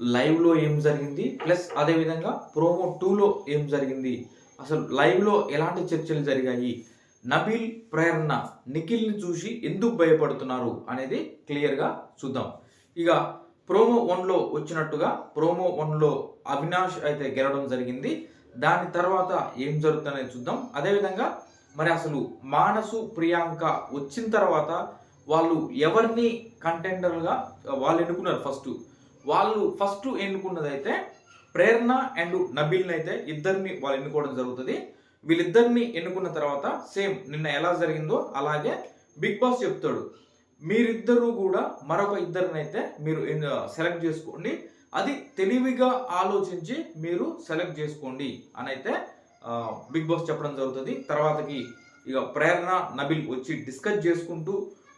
లైవ్లో ఏం జరిగింది ప్లస్ అదేవిధంగా ప్రోమో టూలో ఏం జరిగింది అసలు లైవ్లో ఎలాంటి చర్చలు జరిగాయి నబీల్ ప్రేరణ నిఖిల్ని చూసి ఎందుకు భయపడుతున్నారు అనేది క్లియర్గా చూద్దాం. ఇక ప్రోమో వన్లో వచ్చినట్టుగా ప్రోమో వన్లో అవినాష్ అయితే గెలవడం జరిగింది దాని తర్వాత ఏం జరుగుతుందనేది చూద్దాం. అదేవిధంగా మరి అసలు మానసు ప్రియాంక వచ్చిన తర్వాత వాళ్ళు ఎవరిని కంటెండర్గా వాళ్ళు ఎన్నుకున్నారు ఫస్ట్ వాళ్ళు ఫస్ట్ ఎన్నుకున్నదైతే ప్రేరణ అండ్ నబీల్ని అయితే ఇద్దరిని వాళ్ళు ఎన్నుకోవడం జరుగుతుంది. వీళ్ళిద్దరిని ఎన్నుకున్న తర్వాత సేమ్ నిన్న ఎలా జరిగిందో అలాగే బిగ్ బాస్ చెప్తాడు. మీరిద్దరూ కూడా మరొక ఇద్దరిని అయితే మీరు సెలెక్ట్ చేసుకోండి. అది తెలివిగా ఆలోచించి మీరు సెలెక్ట్ చేసుకోండి అని అయితే బిగ్ బాస్ చెప్పడం జరుగుతుంది. తర్వాతకి ఇక ప్రేరణ నబిల్ వచ్చి డిస్కస్ చేసుకుంటూ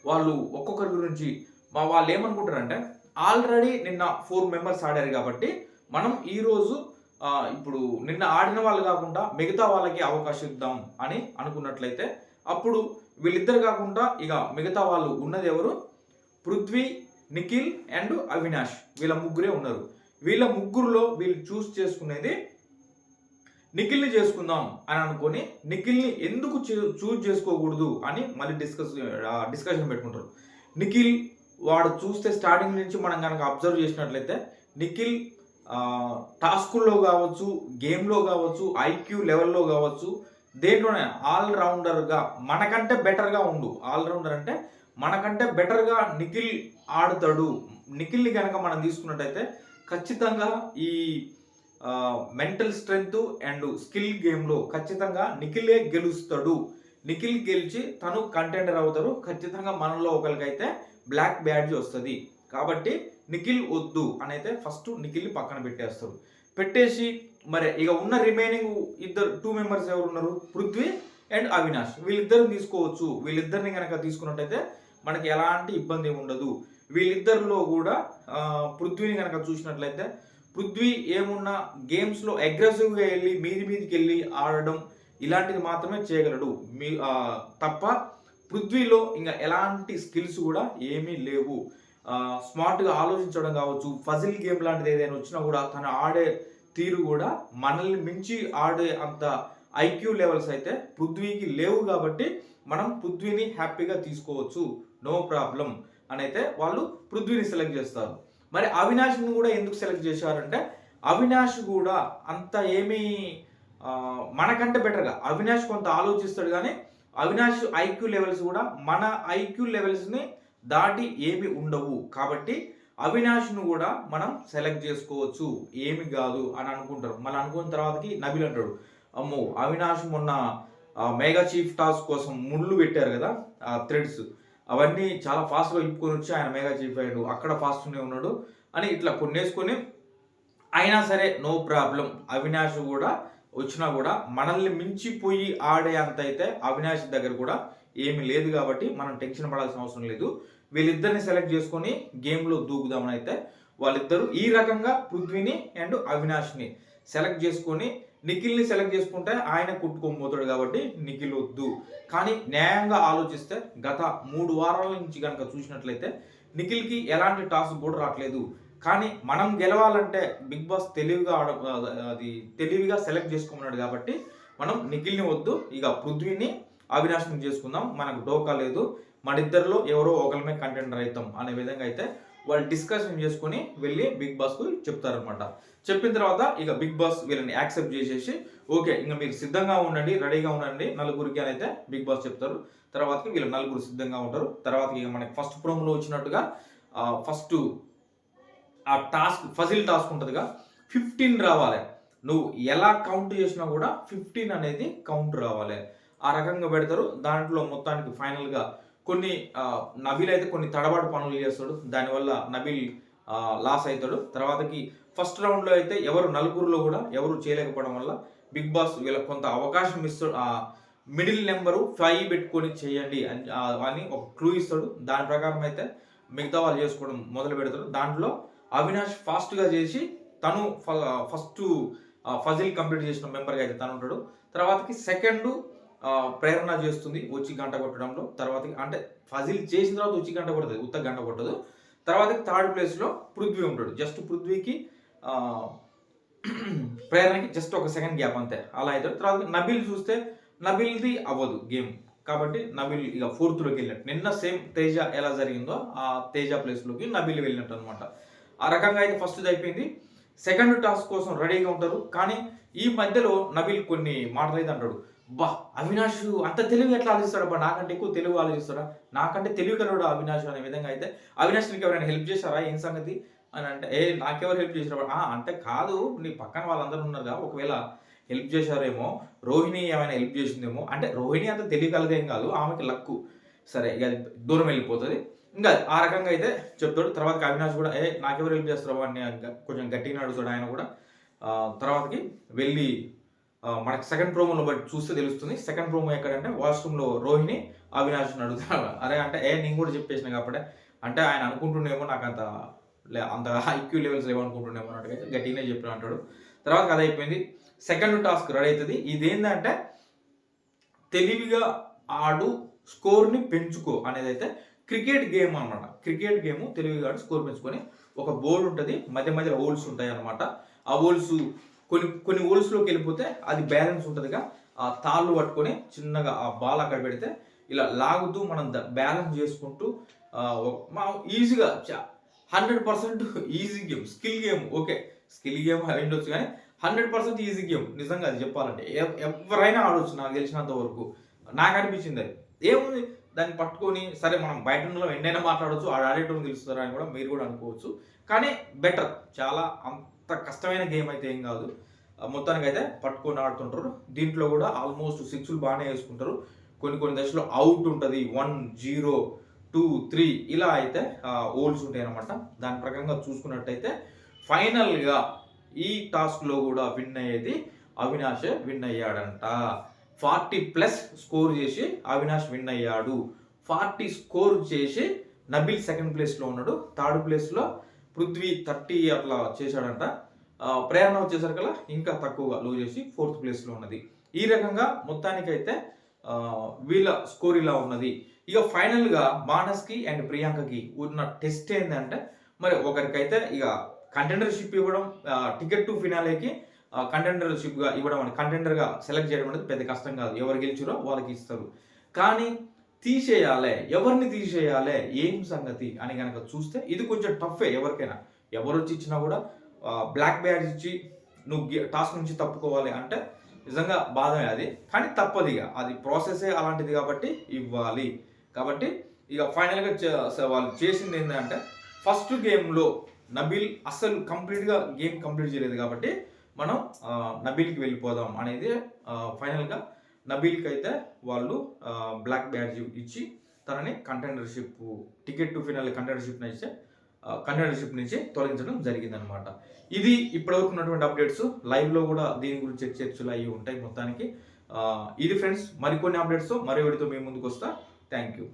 వాళ్ళు ఒక్కొక్కరి గురించి మా వాళ్ళు ఏమనుకుంటారంటే ఆల్రెడీ నిన్న ఫోర్ మెంబర్స్ ఆడారు కాబట్టి మనం ఈరోజు ఇప్పుడు నిన్న ఆడిన వాళ్ళు కాకుండా మిగతా వాళ్ళకి అవకాశం ఇద్దాం అని అనుకున్నట్లయితే అప్పుడు వీళ్ళిద్దరు కాకుండా ఇక మిగతా వాళ్ళు ఉన్నది ఎవరు? పృథ్వీ నిఖిల్ అండ్ అవినాష్. వీళ్ళ ముగ్గురే ఉన్నారు. వీళ్ళ ముగ్గురులో వీళ్ళు చూస్ చేసుకునేది నిఖిల్ని చేసుకుందాం అని అనుకొని నిఖిల్ని ఎందుకు చూజ్ చేసుకోకూడదు అని మళ్ళీ డిస్కస్ డిస్కషన్ పెట్టుకుంటారు. నిఖిల్ వాడు చూస్తే స్టార్టింగ్ నుంచి మనం కనుక అబ్జర్వ్ చేసినట్లయితే నిఖిల్ టాస్కుల్లో కావచ్చు గేమ్లో కావచ్చు ఐక్యూ లెవెల్లో కావచ్చు దేంట్లోనే ఆల్ రౌండర్గా మనకంటే బెటర్గా ఉండు. ఆల్ రౌండర్ అంటే మనకంటే బెటర్గా నిఖిల్ ఆడతాడు. నిఖిల్ని కనుక మనం తీసుకున్నట్టయితే ఖచ్చితంగా ఈ మెంటల్ స్ట్రెంగ్త్ అండ్ స్కిల్ గేమ్లో ఖచ్చితంగా నిఖిలే గెలుస్తాడు. నిఖిల్ గెలిచి తను కంటెండర్ అవుతారు ఖచ్చితంగా మనలో ఒకరికైతే బ్లాక్ బ్యాడ్జ్ వస్తుంది. కాబట్టి నిఖిల్ వద్దు అని అయితే ఫస్ట్ నిఖిల్ని పక్కన పెట్టేస్తారు. పెట్టేసి మరి ఇక ఉన్న రిమైనింగ్ ఇద్దరు టూ మెంబర్స్ ఎవరు ఉన్నారు? పృథ్వీ అండ్ అవినాష్. వీళ్ళిద్దరిని తీసుకోవచ్చు. వీళ్ళిద్దరిని కనుక తీసుకున్నట్టయితే మనకి ఎలాంటి ఇబ్బంది ఉండదు. వీళ్ళిద్దరిలో కూడా పృథ్వీని కనుక చూసినట్లయితే పృథ్వీ ఏమున్నా గేమ్స్లో అగ్రెసివ్గా వెళ్ళి మీది మీదికి వెళ్ళి ఆడడం ఇలాంటిది మాత్రమే చేయగలడు. మీ తప్ప పృథ్వీలో ఇంకా ఎలాంటి స్కిల్స్ కూడా ఏమీ లేవు. స్మార్ట్గా ఆలోచించడం కావచ్చు ఫజిల్ గేమ్ లాంటిది ఏదైనా వచ్చినా కూడా తను ఆడే తీరు కూడా మనల్ని మించి ఆడే అంత ఐక్యూ లెవెల్స్ అయితే పృథ్వీకి లేవు కాబట్టి మనం పృథ్వీని హ్యాపీగా తీసుకోవచ్చు. నో ప్రాబ్లం అని అయితే వాళ్ళు పృథ్వీని సెలెక్ట్ చేస్తారు. మరి అవినాష్ని కూడా ఎందుకు సెలెక్ట్ చేశారంటే అవినాష్ కూడా అంత ఏమీ మనకంటే బెటర్గా అవినాష్ కొంత ఆలోచిస్తాడు కానీ అవినాష్ ఐక్యూ లెవెల్స్ కూడా మన ఐక్యూ లెవెల్స్ని దాటి ఏమి ఉండవు. కాబట్టి అవినాష్ను కూడా మనం సెలెక్ట్ చేసుకోవచ్చు. ఏమి కాదు అని అనుకుంటారు. మళ్ళీ అనుకున్న తర్వాతకి నబిల్ అంటాడు అమ్మో అవినాష్ మొన్న మెగా చీఫ్ టాస్క్ కోసం ముళ్ళు పెట్టారు కదా ఆ థ్రెడ్స్. అవన్నీ చాలా ఫాస్ట్గా ఇప్పుకొని వచ్చి ఆయన మెగా చీఫ్ అయ్యాడు. అక్కడ ఫాస్ట్గానే ఉన్నాడు అని ఇట్లా కొన్నేసుకొని అయినా సరే నో ప్రాబ్లం. అవినాష్ కూడా వచ్చినా కూడా మనల్ని మించిపోయి ఆడే అంత అయితే అవినాష్ దగ్గర కూడా ఏమీ లేదు కాబట్టి మనం టెన్షన్ పడాల్సిన అవసరం లేదు. వీళ్ళిద్దరిని సెలెక్ట్ చేసుకొని గేమ్లో దూకుదామని అయితే వాళ్ళిద్దరూ ఈ రకంగా పృథ్వీని అండ్ అవినాష్ని సెలెక్ట్ చేసుకొని నిఖిల్ని సెలెక్ట్ చేసుకుంటే ఆయన కుట్టుకోబోతాడు కాబట్టి నిఖిల్ వద్దు. కానీ న్యాయంగా ఆలోచిస్తే గత మూడు వారాల నుంచి కనుక చూసినట్లయితే నిఖిల్కి ఎలాంటి టాస్క్ కూడా రావట్లేదు. కానీ మనం గెలవాలంటే బిగ్ బాస్ తెలివిగా ఆడ అది తెలివిగా సెలెక్ట్ చేసుకోమన్నాడు కాబట్టి మనం నిఖిల్ని వద్దు ఇక పృథ్వీని అవినాశం చేసుకుందాం మనకు డోకా లేదు మన ఇద్దరిలో ఎవరో ఒకరిమే కంటెండర్ అవుతాం అనే విధంగా అయితే వాళ్ళు డిస్కషన్ చేసుకుని వెళ్ళి బిగ్ బాస్కు చెప్తారనమాట చెప్పిన తర్వాత ఇక బిగ్ బాస్ వీళ్ళని యాక్సెప్ట్ చేసేసి ఓకే ఇంకా మీరు సిద్ధంగా ఉండండి రెడీగా ఉండండి నలుగురికి అని అయితే బిగ్ బాస్ చెప్తారు. తర్వాతకి వీళ్ళు నలుగురు సిద్ధంగా ఉంటారు. తర్వాత ఇక మనకి ఫస్ట్ ప్రోమోలో వచ్చినట్టుగా ఫస్ట్ ఆ టాస్క్ ఫజిల్ టాస్క్ ఉంటుందిగా ఫిఫ్టీన్ రావాలి. నువ్వు ఎలా కౌంట్ చేసినా కూడా ఫిఫ్టీన్ అనేది కౌంట్ రావాలి. ఆ రకంగా పెడతారు. దాంట్లో మొత్తానికి ఫైనల్గా కొన్ని నబీల్ అయితే కొన్ని తడబాటు పనులు చేస్తాడు. దానివల్ల నబీల్ లాస్ అవుతాడు. తర్వాతకి ఫస్ట్ రౌండ్లో అయితే ఎవరు నలుగురులో కూడా ఎవరు చేయలేకపోవడం వల్ల బిగ్ బాస్ వీళ్ళకి కొంత అవకాశం ఇస్తాడు. మిడిల్ నెంబరు ఫైవ్ పెట్టుకొని చేయండి అని అని ఒక క్లూ ఇస్తాడు. దాని ప్రకారం అయితే మిగతా వాళ్ళు చేసుకోవడం మొదలు పెడతారు. దాంట్లో అవినాష్ ఫాస్ట్గా చేసి తను ఫస్ట్ ఫజిల్ కంప్లీట్ చేసిన మెంబర్గా అయితే తను ఉంటాడు. తర్వాతకి సెకండ్ ప్రేరణ చేస్తుంది వచ్చి గంట కొట్టడంలో. తర్వాతకి అంటే ఫజిల్ చేసిన తర్వాత వచ్చి గంట కొడుతుంది ఉత్త గంట కొట్టదు. తర్వాత థర్డ్ ప్లేస్లో పృథ్వీ ఉంటాడు. జస్ట్ పృథ్వీకి ప్రేరణకి జస్ట్ ఒక సెకండ్ గ్యాప్ అంతే. అలా అవుతాడు తర్వాత నబిల్ చూస్తే నబిల్ది అవ్వదు గేమ్ కాబట్టి నబిల్ ఇక ఫోర్త్లోకి వెళ్ళినట్టు. నిన్న సేమ్ తేజ ఎలా జరిగిందో ఆ తేజ ప్లేస్లోకి నబిల్ వెళ్ళినట్టు అనమాట ఆ రకంగా అయితే ఫస్ట్ అయిపోయింది. సెకండ్ టాస్క్ కోసం రెడీగా ఉంటారు. కానీ ఈ మధ్యలో నబిల్ కొన్ని మాటలు అయితే అంటాడు. బా అవినాష్ అంత తెలివి ఎట్లా ఆలోచిస్తాడు బా నాకంటే ఎక్కువ తెలుగు ఆలోచిస్తాడా? నాకంటే తెలివి కలవాడు అవినాష్ అనే విధంగా అయితే అవినాష్ నీకు ఎవరైనా హెల్ప్ చేశారా? ఏం సంగతి? అని అంటే ఏ నాకెవరు హెల్ప్ చేశారు? అంటే కాదు నీ పక్కన వాళ్ళందరూ ఉన్నారుగా ఒకవేళ హెల్ప్ చేశారేమో రోహిణి ఏమైనా హెల్ప్ చేసిందేమో అంటే రోహిణి అంత తెలియగలదేం కాదు ఆమెకి లక్కు. సరే ఇక అది దూరం వెళ్ళిపోతుంది. ఇంకా ఆ రకంగా అయితే చెప్తాడు. తర్వాత అవినాష్ కూడా ఏ నాకెవరు హెల్ప్ చేస్తారు అని కొంచెం గట్టిగా అడుగుతాడు ఆయన కూడా. తర్వాతకి వెళ్ళి మనకి సెకండ్ ప్రోమోలో బట్టి చూస్తే తెలుస్తుంది. సెకండ్ ప్రోమో ఎక్కడంటే వాష్రూమ్లో రోహిణి అవినాష్ అడుగుతాడు అరే అంటే ఏ నేను కూడా చెప్పేసిన కాబట్టి అంటే ఆయన అనుకుంటుండేమో నాకు అంత లే అంత ఐక్యూ లెవెల్స్ లేవనుకుంటుండేమో అన్నట్టుగా గట్టిగానే చెప్పిన అంటాడు. తర్వాత అది అయిపోయింది. సెకండ్ టాస్క్ రెడీ అవుతుంది. ఇదేంటంటే తెలివిగా ఆడు స్కోర్ని పెంచుకో అనేది అయితే క్రికెట్ గేమ్ అనమాట క్రికెట్ గేమ్ తెలుగు ఆడు స్కోర్ పెంచుకొని ఒక బోర్డు ఉంటుంది. మధ్య మధ్యలో హోల్స్ ఉంటాయి అనమాట ఆ హోల్స్ కొన్ని కొన్ని హోల్స్లోకి వెళ్ళిపోతే అది బ్యాలెన్స్ ఉంటుందిగా. ఆ తాళ్ళు పట్టుకొని చిన్నగా ఆ బాల్ అక్కడ పెడితే ఇలా లాగుతూ మనం బ్యాలెన్స్ చేసుకుంటూ మా ఈజీగా hundred percent easy game skill game okay. Skill game ఉండొచ్చు కానీ హండ్రెడ్ పర్సెంట్ ఈజీ గేమ్. నిజంగా అది చెప్పాలంటే ఎవ- ఎవరైనా ఆడవచ్చు నాకు తెలిసినంత వరకు. నాకు అనిపించింది అది. ఏముంది? దాన్ని పట్టుకొని సరే మనం బయట ఉండడం ఎన్నైనా మాట్లాడవచ్చు ఆడ ఆడేటోని తెలుస్తారా అని కూడా మీరు కూడా అనుకోవచ్చు. కానీ బెటర్. చాలా అంత కష్టమైన గేమ్ అయితే ఏం కాదు. మొత్తానికి అయితే పట్టుకొని ఆడుతుంటారు. దీంట్లో కూడా ఆల్మోస్ట్ సిక్స్లు బాగానే వేసుకుంటారు. కొన్ని కొన్ని దశలో అవుట్ ఉంటుంది. వన్ జీరో టూ త్రీ ఇలా అయితే ఓల్స్ ఉంటాయి అనమాట దాని ప్రకారంగా చూసుకున్నట్టయితే ఫైనల్గా ఈ టాస్క్లో కూడా విన్ అయ్యేది అవినాష్ విన్ అయ్యాడంట. ఫార్టీ ప్లస్ స్కోర్ చేసి అవినాష్ విన్ అయ్యాడు. ఫార్టీ స్కోర్ చేసి నబిల్ సెకండ్ ప్లేస్లో ఉన్నాడు. థర్డ్ ప్లేస్లో పృథ్వీ థర్టీ అట్లా చేశాడంట. ప్రేరణ వచ్చేసరికల్లా ఇంకా తక్కువగా లో చేసి ఫోర్త్ ప్లేస్లో ఉన్నది. ఈ రకంగా మొత్తానికైతే వీళ్ళ స్కోర్ ఇలా ఉన్నది. ఇక ఫైనల్గా మానస్కి అండ్ ప్రియాంకకి ఉన్న టెస్ట్ ఏంటంటే మరి ఒకరికైతే ఇక కంటెండర్షిప్ ఇవ్వడం టికెట్ టు ఫినాలేకి కంటెండర్షిప్గా ఇవ్వడం అని కంటెండర్గా సెలెక్ట్ చేయడం అనేది పెద్ద కష్టం కాదు. ఎవరు గెలిచారో వాళ్ళకి ఇస్తారు. కానీ తీసేయాలి ఎవరిని తీసేయాలి ఏం సంగతి అని కనుక చూస్తే ఇది కొంచెం టఫే ఎవరికైనా. ఎవరు వచ్చి ఇచ్చినా కూడా బ్లాక్ బ్యాడ్జ్ ఇచ్చి నువ్వు టాస్క్ నుంచి తప్పుకోవాలి అంటే నిజంగా బాధమే అది. కానీ తప్పదు ఇక. అది ప్రాసెసే అలాంటిది కాబట్టి ఇవ్వాలి. కాబట్టి ఇక ఫైనల్గా వాళ్ళు చేసింది ఏంటంటే ఫస్ట్ గేమ్లో నబీల్ అస్సలు కంప్లీట్గా గేమ్ కంప్లీట్ చేయలేదు కాబట్టి మనం నబీల్కి వెళ్ళిపోదాం అనేది ఫైనల్గా నబీల్కి అయితే వాళ్ళు బ్లాక్ బ్యాడ్జ్ ఇచ్చి తనని కంటెండర్షిప్ టికెట్ టు ఫినాల్ కంటెండర్షిప్ నుంచి కంటెండర్షిప్ నుంచి తొలగించడం జరిగిందనమాట ఇది ఇప్పటివరకు ఉన్నటువంటి అప్డేట్స్. లైవ్లో కూడా దీని గురించి చర్చలు అయ్యి ఉంటాయి మొత్తానికి. ఇది ఫ్రెండ్స్ మరికొన్ని అప్డేట్స్ మరో వీడితో మేము ముందుకు వస్తా థ్యాంక్ యూ.